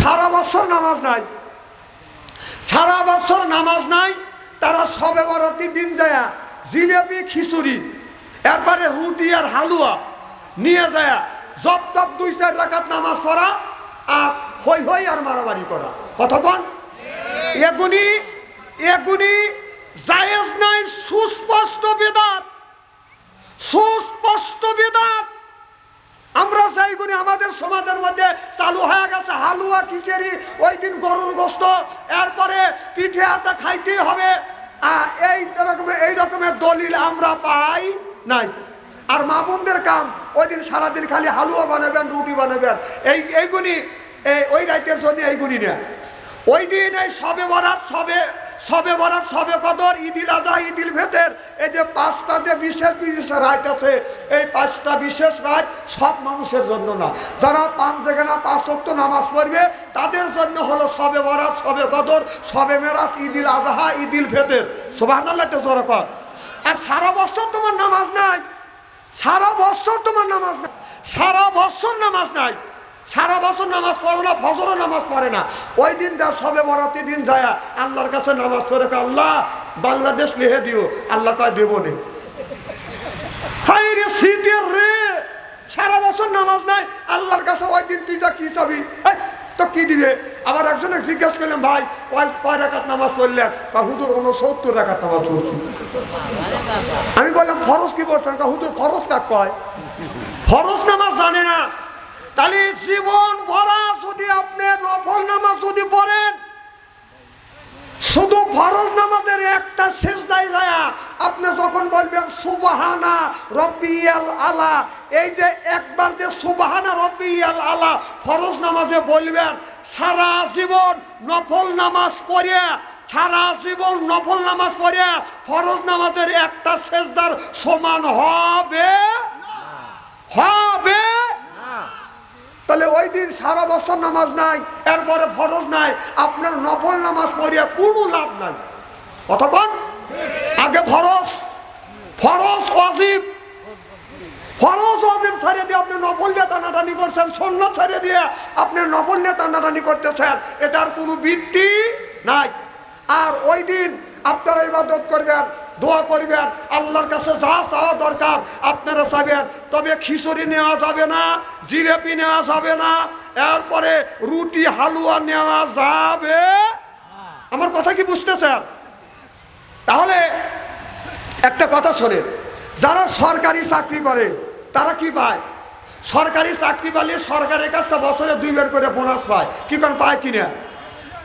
সারা বছর নামাজ নাই। সারা বছর নামাজ নাই, তারা সবে বরাতি দিন যায়, জিলেপি, খিচুড়ি এরপরে রুটি আর হালুয়া নিয়ে যায়, জব টপ দুই চার রাখাত নামাজ পড়া আর হই হই আর মারামারি করা। কতক্ষণ? এগুনি এগুনি জায়েজ নাই, সুস্পষ্ট বেদাত সুস্পষ্ট বেদাত আমরা চাই করি আমাদের সমাজের মধ্যে চালু হয়ে গেছে হালুয়া, খিচেড়ি, ওই দিন গরুর গোস্ত, এরপরে পিঠে আটা খাইতেই হবে। এই রকমের এই রকমের দলিল আমরা পাই নাই। আর মা বোনদের কাম, ওই দিন সারাদিন খালি হালুয়া বানাবেন, রুটি বানাবেন। এই এইগুলি এই ওই রাইতের জন্য এইগুলি না ওই দিন এই সবে বরাত, সবে সবে বরাত, সবে কদর ঈদিল আজহা ঈদিল ভেতের এই যে পাঁচটা যে বিশেষ বিশেষ রাত আছে, এই পাঁচটা বিশেষ রাত সব মানুষের জন্য না। যারা পাঁচ থেকে না পাঁচ শক্ত নামাজ পড়বে, তাদের জন্য হলো সবে বরাত, সবে কদর, সবে মেরাজ ঈদিল আজহা ঈদিল ভেতের সোভান একটা জোর কর। আর সারা বছর তোমার নামাজ নাই। সারা বছর তোমার নামাজ নাই। সারা বছর নামাজ নাই। সারা বছর নামাজ পড়ে না, ফজরও নামাজ পড়ে না। ওই দিন যা সবে বরাতি দিন যায়, আল্লাহর কাছে নামাজ পড়ে আল্লাহ, বাংলাদেশ লিহে দিও। আল্লাহ কয়, দেবো নে। হাই রে রে! সারা বছর নামাজ নাই, আল্লাহর কাছে ওই দিন তুই যা কি চাবি? তো কি দিবে? আবার একজনে জিজ্ঞেস করলাম, ভাই, কয় রাকাত নামাজ পড়লেন? কা হুদুর উনসত্তর রাকাত নামাজ পড়ছি। আমি বললাম, ফরজ কি পড়ছেন? কা হুদুর ফরজ কাক কয়? ফরজ নামাজ জানে না। তাহলে জীবন ভরা যদি আপনি নফল নামাজ যদি পড়েন, শুধু ফরজ নামাজের একটা শেষ দায় যায়। আপনি যখন বলবেন, সুবাহানা রব্বিয়াল আলা, এই যে একবার যে সুবাহানা রব্বিয়াল আলা ফরজ নামাজে বলবেন, সারা জীবন নফল নামাজ পড়ে, সারা জীবন নফল নামাজ পড়ে, ফরজ নামাজের একটা শেষদার সমান হবে? হবে। তাহলে ওই দিন সারা বছর নামাজ নাই, এরপরে ফরজ নাই, আপনার নফল নামাজ পড়িয়া কোনো লাভ নাই। কতক্ষণ আগে ফরজ ফরজ অজিব ফরজ অজিব ছেড়ে দিয়ে আপনি নফল নিয়ে টানাটানি করছেন সন্ন্য ছেড়ে দিয়ে আপনি নফল নিয়ে টানাটানি করতেছেন, এটার কোনো বৃত্তি নাই। আর ওই দিন আপনারা ইবাদত করবেন দোয়া করবেন, আল্লাহর কাছে যা চাওয়া দরকার আপনারা চাবেন তবে খিচুড়ি নেওয়া যাবে না, জিলেপি নেওয়া যাবে না, এরপরে রুটি, হালুয়া নেওয়া যাবে। আমার কথা কি বুঝতেছেন? তাহলে একটা কথা শোনেন, যারা সরকারি চাকরি করে, তারা কি পায়? সরকারি চাকরি পালে সরকারের কাছে বছরে দুইবার করে বোনাস পায়। কি কোন পায় কিনা?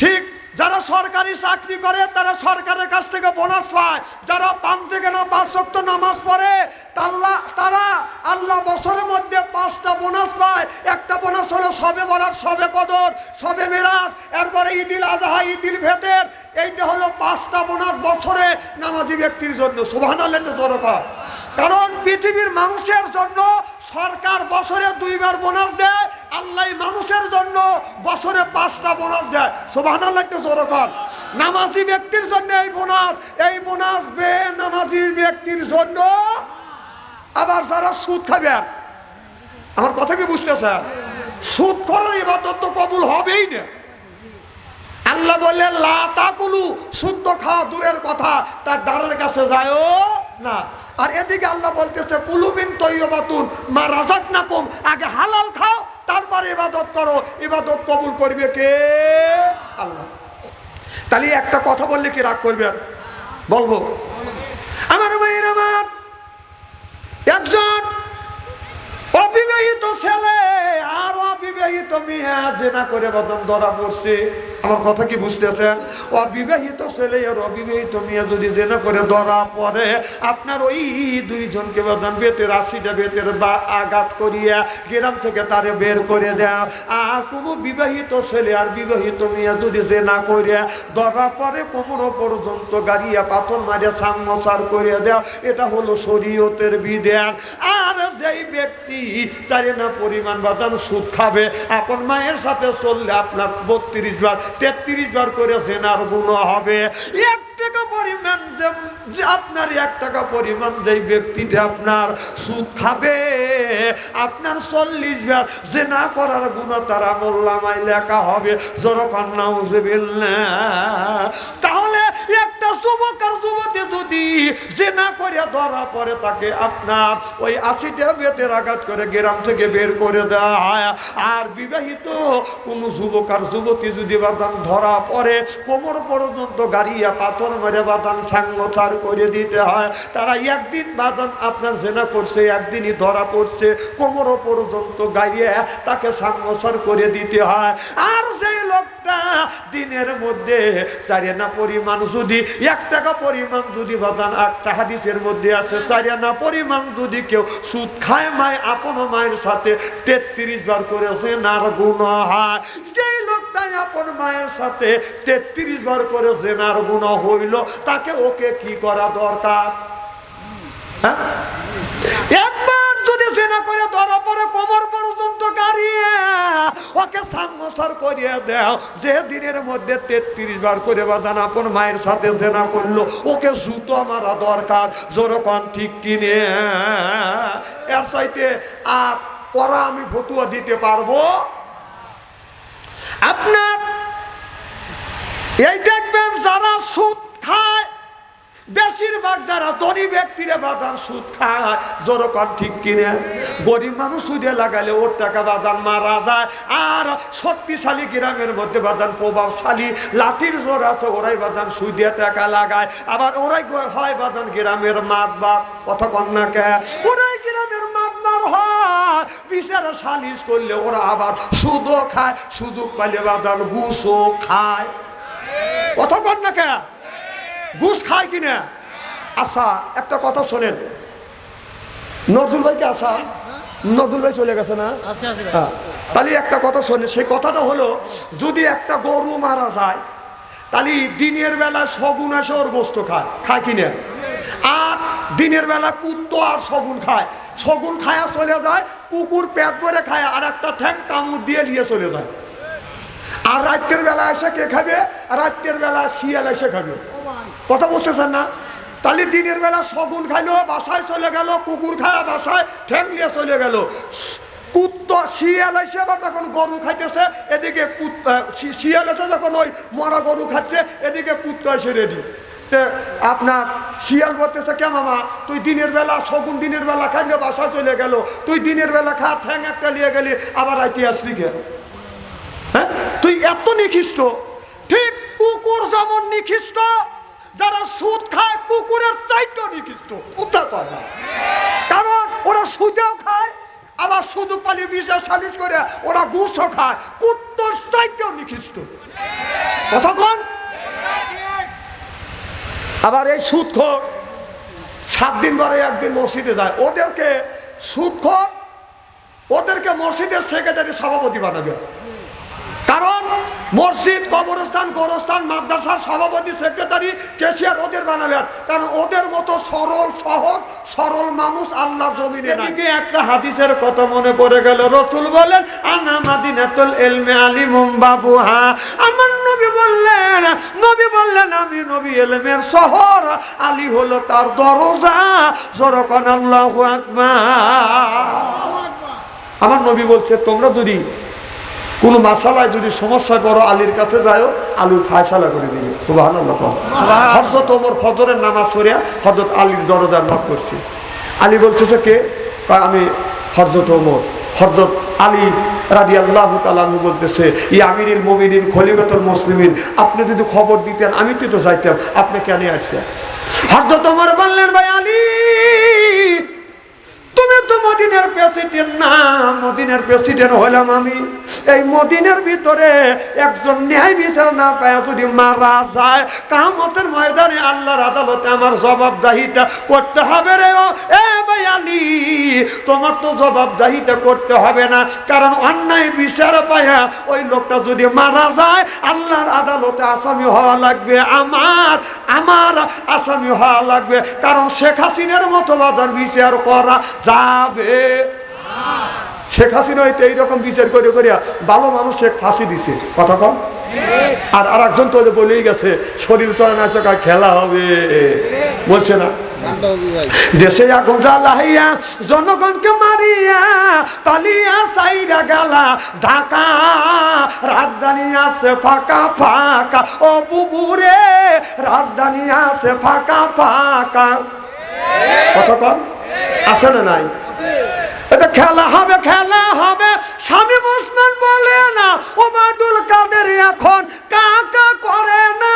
ঠিক যারা সরকারি চাকরি করে, তারা সরকারের কাছ থেকে বোনাস পায়। যারা পান থেকে না, পাঁচ শক্ত নামাজ পড়ে, তাল্লা, তারা আল্লাহ বছরের মধ্যে পাঁচটা বোনাস পায়। একটা বোনাস হলো সবে বরাত, সবে কদর, সবে মেরাজ, এরপরে ঈদিল আজহা, ঈদিল ভেতের এইটা হলো পাঁচটা বোনাস বছরে নামাজি ব্যক্তির জন্য। সোভান জনকা কারণ পৃথিবীর মানুষের জন্য সরকার বছরে দুইবার বোনাস দেয় আল্লাহ মানুষের জন্য বছরে পাঁচটা বোনাস দেয়। সোভান আল্লাহটা জোরকর নামাজি ব্যক্তির জন্য এই বোনাস এই বোনাস বে নামাজি ব্যক্তির জন্য আবার যারা সুদ খাবেন, আমার কথা কি বুঝতেছেন? সুদ করার ইবাদত তো কবুল হবেই না। আল্লাহ বললেন, লা তাকুলু শুদ্ধ খাওয়া দূরের কথা তার দ্বারের কাছে যায়ও না। আর এদিকে আল্লাহ বলতেছে, কুলুবিন তৈয়বাতুন, মা রাজাক নাকুম আগে হালাল খাও তারপরে ইবাদত করো। ইবাদত কবুল করবে কে? আল্লাহ। তাহলে একটা কথা বললে কি রাগ করবে? বলব। আমার মায়ের আমার একজন অবিবাহিত ছেলে আর অবিবাহিত মেয়ে জেনা করে বদন ধরা পড়ছে। আমার কথা কি বুঝতেছেন? অবিবাহিত ছেলে আর অবিবাহিত মেয়ে যদি জেনা করে ধরা পড়ে, আপনার ওই দুইজনকে বদন বেতের আশিটা বেতের বা আঘাত করিয়া গ্রাম থেকে তারে বের করে দেয় আর কোনো বিবাহিত ছেলে আর বিবাহিত মেয়ে যদি জেনা করে ধরা পড়ে কোমর পর্যন্ত গাড়িয়া পাথর মারিয়া সাংমসার করে দেয় এটা হলো শরীয়তের বিধান। আর যেই ব্যক্তি চারে না পরিমাণ বাদাম সুদ খাবে, আপন মায়ের সাথে চললে আপনার বত্রিশ বার, তেত্রিশ বার করে জেনার গুণ হবে। একটি টাকা পরিমাণ যে আপনার এক টাকা পরিমাণ যেই আপনার খাবে, আপনার চল্লিশ বার যে না করার গুণ তারা মোল্লামাই লেখা হবে। জরকন্যা তাহলে একটা যুবক আর যুবতী যদি যে না করে ধরা পরে তাকে আপনার ওই আশিটা বেতের আঘাত করে গ্রাম থেকে বের করে দেওয়া হয় আর বিবাহিত কোন যুবক আর যুবতী যদি বাদান ধরা পড়ে, কোমর পর্যন্ত গাড়িয়া পাথর মেরে বাদান সাঙ্গচার করে দিতে হয়। তারা একদিন বাদান আপনার জেনা করছে, একদিনই ধরা পড়ছে কোমর পর্যন্ত গাড়িয়ে তাকে সাঙ্গচার করে দিতে হয়। আর দিনের মধ্যে চারিয়ানা পরিমাণ যদি, এক টাকা পরিমাণ যদি বাদান একটা হাদিসের মধ্যে আছে, চারিয়ানা পরিমাণ যদি কেউ সুদ খায় মায়, আপন মায়ের সাথে তেত্রিশ বার করেছে নার গুণ হয় সেই লোকটাই আপন মায়ের সাথে তেত্রিশ বার করেছে নার গুণ হইল, তাকে ওকে কি করা দরকার হ্যাঁ? সেনা করে ধরা পড়ে কোমর পর্যন্ত গাড়িয়ে। ওকে সাংসর করিয়ে দেও। যে দিনের মধ্যে তেত্রিশ বার করে বাদান আপন মায়ের সাথে সেনা করল, ওকে জুতো মারা দরকার। জোরকন ঠিক কিনে। এর চাইতে আর পরা আমি ফতুয়া দিতে পারব? আপনার এই দেখবেন যারা সুদ খায় বেশিরভাগ যারা ধনী ব্যক্তিরা বাদান সুদ খায় জোরকন ঠিক কিনে? গরিব মানুষ সুদে লাগালে ওর টাকা বাদান মারা যায়। আর শক্তিশালী গ্রামের মধ্যে বাদান প্রভাবশালী, লাঠির জোর আছে, ওরাই বাদান সুদে টাকা লাগায়। আবার ওরাই হয় বাদান গ্রামের মাত মাতবার। কথা কন্যাকে ওরাই গ্রামের মাতবার হয়। বিচারে সালিশ করলে ওরা আবার সুদও খায়, সুযোগ পাইলে বাদান ঘুষও খায়। কথা কন্যাকে ঘুষ খায় কিনা? আচ্ছা একটা কথা শোনেন। নজরুল ভাইকে আসা নজরুল ভাই চলে গেছে না? হ্যাঁ তাহলে একটা কথা শোনে সেই কথাটা হলো যদি একটা গরু মারা যায় তাহলে দিনের বেলা শগুন এসে ওর গোস্ত খায় খায় কিনা? আর দিনের বেলা কুত্তো আর শগুন খায়। শগুন খায়া চলে যায় কুকুর পেট ভরে খায় আর একটা ঠ্যাং কামড় দিয়ে নিয়ে চলে যায়। আর রাত্রের বেলা এসে কে খাবে? রাত্রের বেলা শিয়াল এসে খাবে। কথা বুঝতেছেন না? তাহলে দিনের বেলা শগুন খাইলো, বাসায় চলে গেল, কুকুর খায় বাসায় ঠ্যাং নিয়ে চলে গেল। কুত্ত শিয়াল এসে আবার যখন গরু খাইতেছে, এদিকে শিয়াল এসে যখন ওই মরা গরু খাচ্ছে, এদিকে কুত্তা এসে রেডি আপনার শিয়াল বলতেছে, কে মামা, তুই দিনের বেলা শগুন দিনের বেলা খাইলে বাসা চলে গেল। তুই দিনের বেলা খা, ঠ্যাং একটা নিয়ে গেলি, আবার আইটি আসলি কে? হ্যাঁ? তুই এত নিখিষ্ট। ঠিক কুকুর যেমন নিখিষ্ট যারা সুদ খায়, কুকুরের চাইতে নিখিষ্ট উত্তর কর না। কারণ ওরা সুদেও খায়, আবার সুদু পালি বিশেষ সালিশ করে ওরা ঘুষও খায়। কুত্তর চাইতেও নিখিষ্ট কতক্ষণ? আবার এই সুদখোর সাত দিন পরে একদিন মসজিদে যায়। ওদেরকে সুদখোর, ওদেরকে মসজিদের সেক্রেটারি সভাপতি বানাবে। কারণ মসজিদ কবরস্থান গোরস্থান মাদ্রাসার সভাপতি সেক্রেটারি কেশিয়ার ওদের বানাবে কারণ ওদের মতো সরল সহজ সরল মানুষ আল্লাহ জমিনে এদিকে একটা হাদিসের কথা মনে পড়ে গেল। রসুল বলেন আনা মাদিনাতুল এলমে আলিমুম বাবুহা। আমার নবী বললেন নবী বললেন আমি নবী এলমের শহর। আলী হলো তার দরজা। জরকান আল্লাহু আকবার। আমার নবী বলছে তোমরা যদি কোনো মাসালায় যদি সমস্যা করো আলীর কাছে যাও আলু ফায়সালা করে দিবে। সুবাহ ওমর ফজরের নামাজ পড়িয়া হজরত আলীর দরজার নক করছি। আলী বলতেছে কে? আমি হরজত ওমর। হরজত আলী রাদি আল্লাহ তালু বলতেছে ই আমিরিল মমিনিন খলিগতুল মুসলিমিন আপনি যদি খবর দিতেন আমি তো তো যাইতাম। আপনি কেন আসছেন? হরজত ওমর বললেন ভাই আলী তুমি তো মদিনার প্রেসিডেন্ট না, মদিনার প্রেসিডেন্ট হলাম আমি। এই মদিনার ভিতরে একজন ন্যায় বিচার না পায়, যদি মারা যায়, কামতের ময়দানে আল্লাহর আদালতে আমার জবাবদাহিটা করতে হবে রে ও। এ ভাই আলী, তোমার তো জবাবদাহিটা করতে হবে না, কারণ অন্যায় বিচার পায়া ওই লোকটা যদি মারা যায়, আল্লাহর আদালতে আসামি হওয়া লাগবে আমার আমার আসামি হওয়া লাগবে। কারণ শেখ হাসিনার মতো বাধার বিচার করা যাবে। শেখ হাসিনা হইতে এইরকম বিচার করে করিয়া ভালো মানুষ শেখ ফাঁসি দিছে। কথা কম? আর আর একজন তো বলেই গেছে শরীর চলে না চকা খেলা হবে। বলছে না? দেশে আগুন জ্বালাইয়া জনগণকে মারিয়া পালিয়া সাইরা গালা ঢাকা রাজধানী আছে ফাঁকা ফাঁকা। ও বুবুরে রাজধানী আছে ফাঁকা ফাঁকা। কতক্ষণ আছে না নাই? এটা খেলা হবে খেলা হবে। স্বামী ওসমান বলে না, ওবায়দুল কাদের এখন কাকা করে না।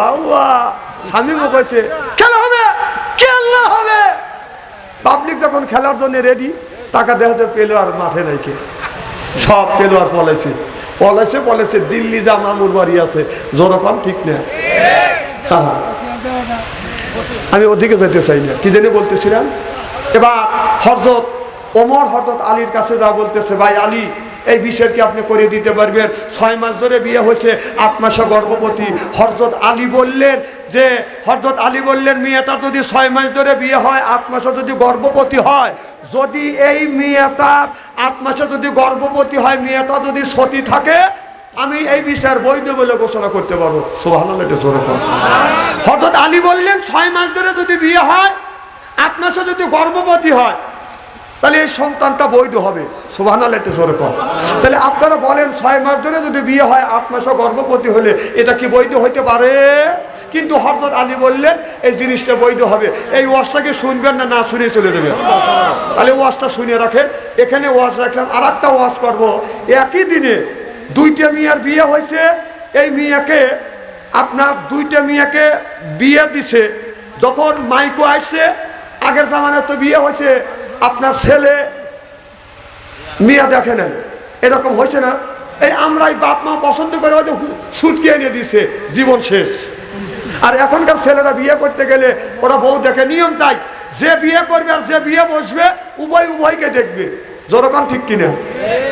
বাবা স্বামী কইছে খেলা হবে খেলা হবে। পাবলিক যখন খেলার জন্য রেডি টাকা দেখাতে পেল আর মাঠে নাই কে? সব পেল আর পলাইছে। পলাইছে পলাইছে, দিল্লি যা মামুর বাড়ি আছে। জনকম ঠিক না? হ্যাঁ। আমি ওদিকে যেতে চাই না। কি জানি বলতেছিলাম? এবার হরজত ওমর হরজত আলীর কাছে যা বলতেছে, ভাই আলী, এই বিষয় কি আপনি করে দিতে পারবেন? ছয় মাস ধরে বিয়ে হয়েছে আট মাসে গর্ভবতী। হরজত আলী বললেন যে হরজত আলী বললেন, মেয়েটা যদি ছয় মাস ধরে বিয়ে হয় আট মাসে যদি গর্ভবতী হয়, যদি এই মেয়েটা আট মাসে যদি গর্ভবতী হয়, মেয়েটা যদি সতী থাকে আমি এই বিষয়ের বৈধ বলে ঘোষণা করতে পারব। হঠাৎ আলী বললেন, ছয় মাস ধরে যদি বিয়ে হয় আট মাসে যদি গর্ভবতী হয়, তাহলে এই সন্তানটা বৈধ হবে। সোভান একটু জোরে কম তাহলে আপনারা বলেন, ছয় মাস ধরে যদি বিয়ে হয় আট মাসে গর্ভবতী হলে এটা কি বৈধ হইতে পারে? কিন্তু হরদত আলী বললেন, এই জিনিসটা বৈধ হবে। এই ওয়াজটাকে শুনবেন না না শুনে চলে দেবেন তাহলে ওয়াজটা শুনে রাখেন। এখানে ওয়াজ রাখলাম আর একটা ওয়াজ করব। একই দিনে দুইটা মেয়ের বিয়ে হয়েছে, এই মেয়েকে, আপনার দুইটা মেয়েকে বিয়ে দিছে। যখন মাইকো আসছে আগের জামানায় তো বিয়ে হয়েছে, আপনার ছেলে মেয়ে দেখে নাই। এরকম হয়েছে না? এই আমরাই বাপ মা পছন্দ করে হয়তো সুটকে এনে দিছে, জীবন শেষ। আর এখনকার ছেলেরা বিয়ে করতে গেলে ওরা বউ দেখে, নিয়ম তাই, যে বিয়ে করবে আর যে বিয়ে বসবে, উভয় উভয়কে দেখবে। যেরকম ঠিক কিনা?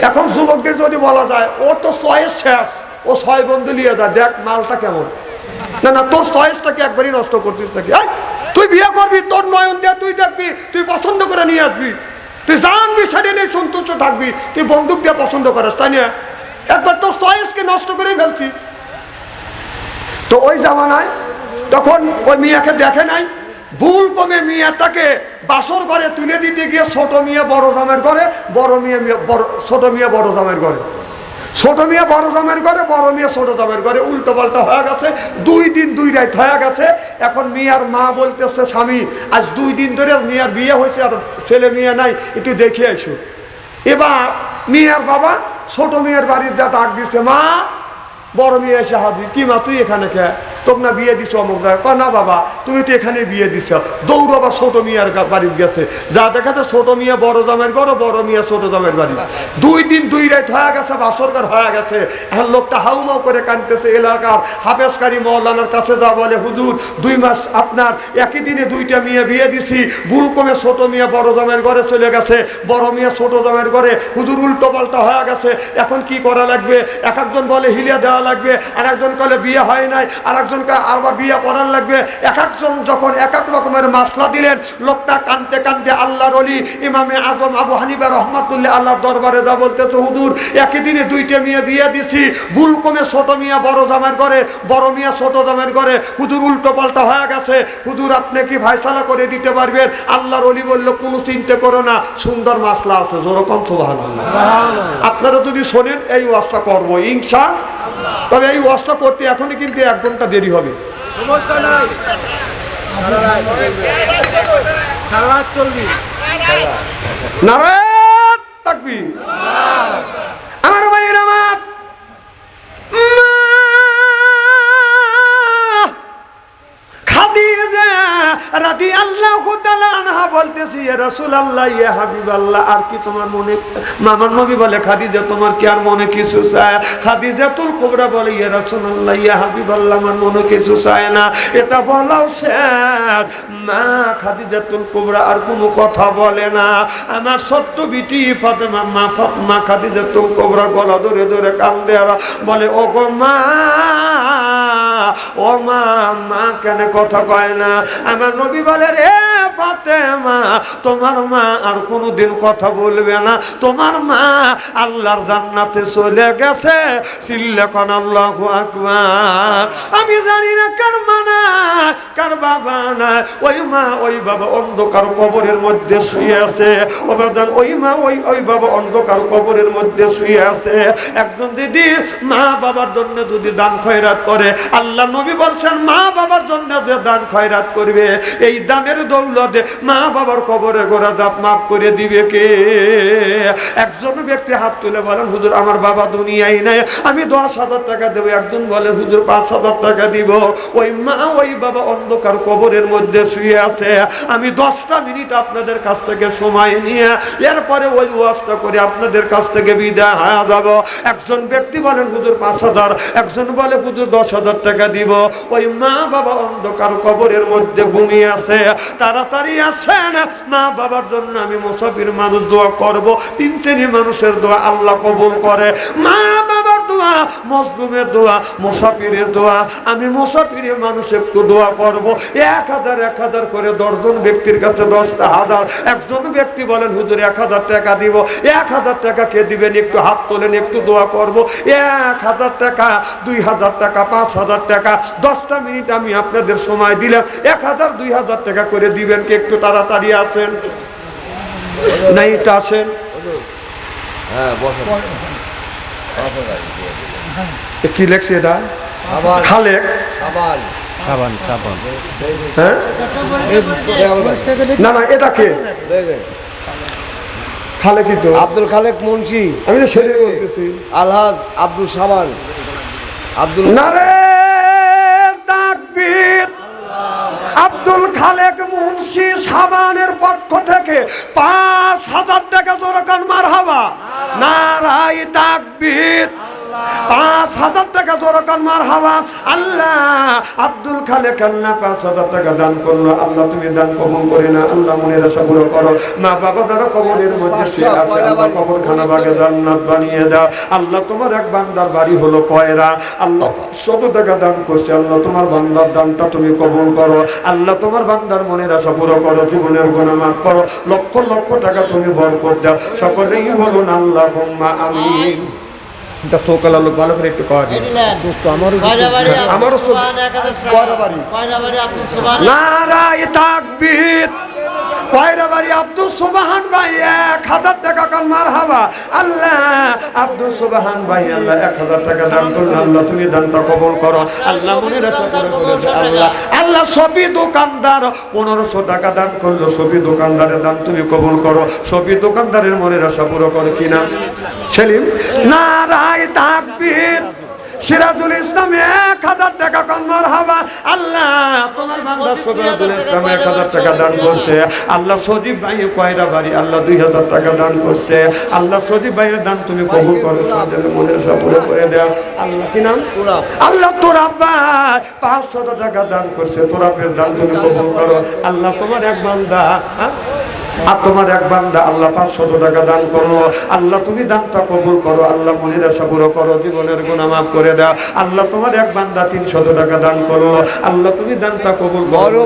এখন যুবকদের যদি বলা যায়, ও তো চয়েস শেষ, ও ছয় বন্ধু নিয়ে যায় দেখ মালটা কেমন? না না, তোর চয়েসটাকে একবারই নষ্ট করতিস নাকি? তুই বিয়ে করবি, তোর নয়ন দিয়ে তুই দেখবি, তুই পছন্দ করে নিয়ে আসবি। তুই জানবি, সেটা নিয়ে সন্তুষ্ট থাকবি, তুই বন্দুক দিয়ে পছন্দ করিস, তাই না? একবার তোর চয়েসকে নষ্ট করেই ফেলছিস। তো ওই জামানায়, তখন ওই মিয়াকে দেখে নাই ভুল কমে মিয়াটাকে বাসর ঘরে তুলে দিতে গিয়ে ছোট মিয়া, বড় দামের ঘরে, বড় মিয়া বড়, ছোট মিয়া, বড় দামের ঘরে। ছোট মিয়া, বড় দামের ঘরে, বড় মিয়া, ছোট দামের ঘরে, উল্টো পাল্টা হয়ে গেছে, দুই দিন দুই রাত হয়ে গেছে। এখন মিয়ার মা বলতেছে, স্বামী, আজ দুই দিন ধরে মিয়ার বিয়ে হয়েছে আর ছেলে মেয়ে নাই, একটু দেখে আইসো। এবার মিয়ার বাবা ছোট মেয়ের বাড়ির যা ডাক দিছে, মা, বড় মেয়ে এসে হাজির। কি মা, তুই এখানে কে? না বিয়ে দিছ অমুক? কয়, না বাবা, তুমি তো এখানে বিয়ে দিছ। দৌড় আবার ছোট মিয়ার বাড়ির গেছে। যা দেখাচ্ছে ছোট মিয়া, বড় জামের ঘর বড় মিয়া, ছোট জামের বাড়ি। দুই দিন, দুই রাত হয়ে গেছে বাসরকার হয়ে গেছে। এখন লোকটা হাউমাউ করে কানতেছে এলাকার হাফেজকারী মৌলানার কাছে যা বলে, হুজুর, দুই মাস আপনার একই দিনে দুইটা মেয়ে বিয়ে দিছি। ভুল কমে ছোট মিয়া, বড় জামের ঘরে চলে গেছে। বড় মিয়া, ছোট জামের ঘরে হুজুর উল্টো পাল্টা হয়ে গেছে। এখন কি করা লাগবে? এক একজন বলে হিলিয়া দেওয়া লাগবে। আর একজন বলে বিয়ে হয় নাই। আর একজনকে আবার বিয়ে করার লাগবে। এক একজন যখন এক এক রকমের মাসলা দিলেন লোকটা কানতে কানতে আল্লাহর অলি ইমামে আজম আবু হানিবা রহমাতুল্লাহ আল্লাহর দরবারে যা বলতেছে হুজুর একই দিনে দুইটা মেয়ে বিয়ে দিছি। ভুল কমে ছোট মিয়া বড় জামের ঘরে বড় মিয়া ছোট জামের ঘরে। হুজুর উল্টো পাল্টা হয়ে গেছে। হুজুর আপনি কি ভাইসালা করে দিতে পারবেন? আল্লাহর অলি বলল কোনো চিন্তা করো না সুন্দর মাসলা আছে যেরকম সোভান আপনারা যদি শোনেন এই ওয়াজটা করব ইনশা তবে এই ওয়াশটা করতে এখনই কিন্তু এক ঘণ্টা দেরি হবে। নারায়ণ থাকবি আমার ভাইয়ের আমার মা, খাদিজা রাদিয়াল্লাহু তাআলা আনহা বলতেছি, ইয়া রাসূলুল্লাহ, ইয়া হাবিবাল্লাহ, আর কি তোমার মনে মামার নবী বলে, খাদিজা, তোমার কি আর মনে কিছু চায়? খাদিজাতুল কুবরা বলে ইয়ে ইয়া রাসূলুল্লাহ, ইয়া হাবিবাল্লাহ, আমার মনে কিছু চায় না। এটা বলাও শেষ। মা খাদিজাতুল কুবরা আর কোনো কথা বলে না। আমার সত্য বিটি ফাতেমা, মা ফাতেমা খাদিজাতুল কুবরা গলা ধরে ধরে কান্দে আর বলে ও গো মা ও মা মা কেন কথা কয় না? আমার নবী বলে রে তোমার মা আর কথা বলবে না। তোমার মা আল্লাহর জান্নাতে চলে গেছে। আল্লাহ আমি জানি না কার মা না কার বাবা না ওই মা ওই বাবা অন্ধকার কবরের মধ্যে শুয়ে আছে। বাবা, ওই মা ওই ওই বাবা অন্ধকার কবরের মধ্যে শুয়ে আছে। একজন দিদি মা বাবার জন্য যদি দান খয়রাত করে আল্লাহ নবী বলছেন, মা বাবার জন্য যে দান খয়রাত করবে, এই দানের দৌলতে মা বাবার কবরে গোড়া দাপ মাফ করে দিবে কে? একজন ব্যক্তি হাত তুলে বলেন, হুজুর, আমার বাবা দুনিয়ায় নাই, আমি দশ হাজার টাকা দেবো। একজন বলে, হুজুর, পাঁচ হাজার টাকা দিব। ওই মা, ওই বাবা অন্ধকার কবরের মধ্যে শুয়ে আছে। আমি দশটা মিনিট আপনাদের কাছ থেকে সময় নিয়ে, এরপরে ওই ওয়াজটা করে আপনাদের কাছ থেকে বিদায় হয়ে যাব। একজন ব্যক্তি বলেন, হুজুর, পাঁচ হাজার। একজন বলে, হুজুর, দশ হাজার টাকা দিব। ওই মা বাবা অন্ধকার কবরের মধ্যে ঘুমিয়ে আছে। তাড়াতাড়ি আসেন। মা বাবার জন্য আমি মুসাফির মানুষ দোয়া করব। তিন শ্রেণি মানুষের দোয়া আল্লাহ কবুল করে। মা বাবার দোয়া, মজলুমের দোয়া মুসাফিরের দোয়া। আমি মুসাফিরের মানুষ একটু দোয়া করব। এক হাজার এক হাজার করে দশজন ব্যক্তির কাছে দশটা হাজার। একজন ব্যক্তি বলেন, হুজুর, এক হাজার টাকা দিব। এক হাজার টাকা কে দিবেন? একটু হাত তোলেন, একটু দোয়া করব। এক হাজার টাকা, দুই হাজার টাকা, পাঁচ হাজার টাকা। দশটা মিনিট আমি আপনাদের সময় দিলাম। এক হাজার, দুই হাজার টাকা করে দিবেন কি? একটু তাড়াতাড়ি আসেন। না, এটা আসেন। হ্যাঁ বসো এ কি লেখছে এটা? আবার খালেক আবার সাবান। সাবান হ্যাঁ? না না এটা কে? দেখেন খালে তো। আব্দুল খালেক মুন্সি। আমি তো ছেলে বলতেছি। আলহাজ আব্দুল সাবান। আব্দুল নারে তাকবীর। আব্দুল খালেক মুন্সি সাবানের পক্ষ থেকে পাঁচ হাজার টাকা দরকার মার হাবা নারাই তাকবীর। পাঁচ হাজার টাকা দরকার মার হাওয়া। আল্লাহ আব্দুল পাঁচ হাজার টাকা দান করল। আল্লাহ তুমি দান কবুল করে না আল্লাহ মনের আশা পুরো করো। মা বাবা দ্বারা কবরের মধ্যে শুয়ে আছে আল্লাহ কবর খানা বাগে জান্নাত বানিয়ে দাও। আল্লাহ তোমার এক বান্দার বাড়ি হলো কয়রা? আল্লাহ শত টাকা দান করছে। আল্লাহ তোমার বান্দার দানটা তুমি কবুল করো। আল্লাহ তোমার বান্দার মনের আশা পুরো করো। জীবনের গুণা মাফ করো। লক্ষ লক্ষ টাকা তুমি বরকত দাও। সকলেই বলুন আল্লাহ আমিন। এটা সোকাল আলো ভালো করে একটু কওয়া দিন। সুস্থ আমারও আমারও সব- কয়রা বাড়ি? নারায় তাকবীর। কয়রা বাড়ি আব্দুল সুবাহান এক হাজার টাকা মার আল্লাহ, আব্দুল সুবাহান ভাই, আল্লাহ, এক হাজার টাকা আল্লাহ দোকানদার। পনেরোশো টাকা দান করল সবই দোকানদারের দান তুমি কবল করো। সবই দোকানদারের মনের আশা পুরো করো কিনা সেলিম, নারায় তাকবীর, সিরাজুল ইসলাম এক হাজার টাকা দান করছে। আল্লাহ সজীব ভাই কয়রা বাড়ি আল্লাহ দুই হাজার টাকা দান করছে। আল্লাহ সজীব ভাইয়ের দান তুমি কবুল করো সজীবের মনের সব পুরো করে দাও। আল্লাহ কি নাম? আল্লাহ তোর আব্বা পাঁচশত টাকা দান করছে তোরাপের দান তুমি কবুল করো। আল্লাহ তোমার এক বান্দা হ্যাঁ? আর তোমার এক বান্দা আল্লাহ পাঁচশত টাকা দান করো। আল্লাহ তুমি দানটা কবুল করো, আল্লাহ মনির আশা পুরো করো, জীবনের গুণা মাফ করে দাও। আল্লাহ তোমার এক বান্দা তিনশত টাকা দান করো। আল্লাহ তুমি দানটা কবুল করো।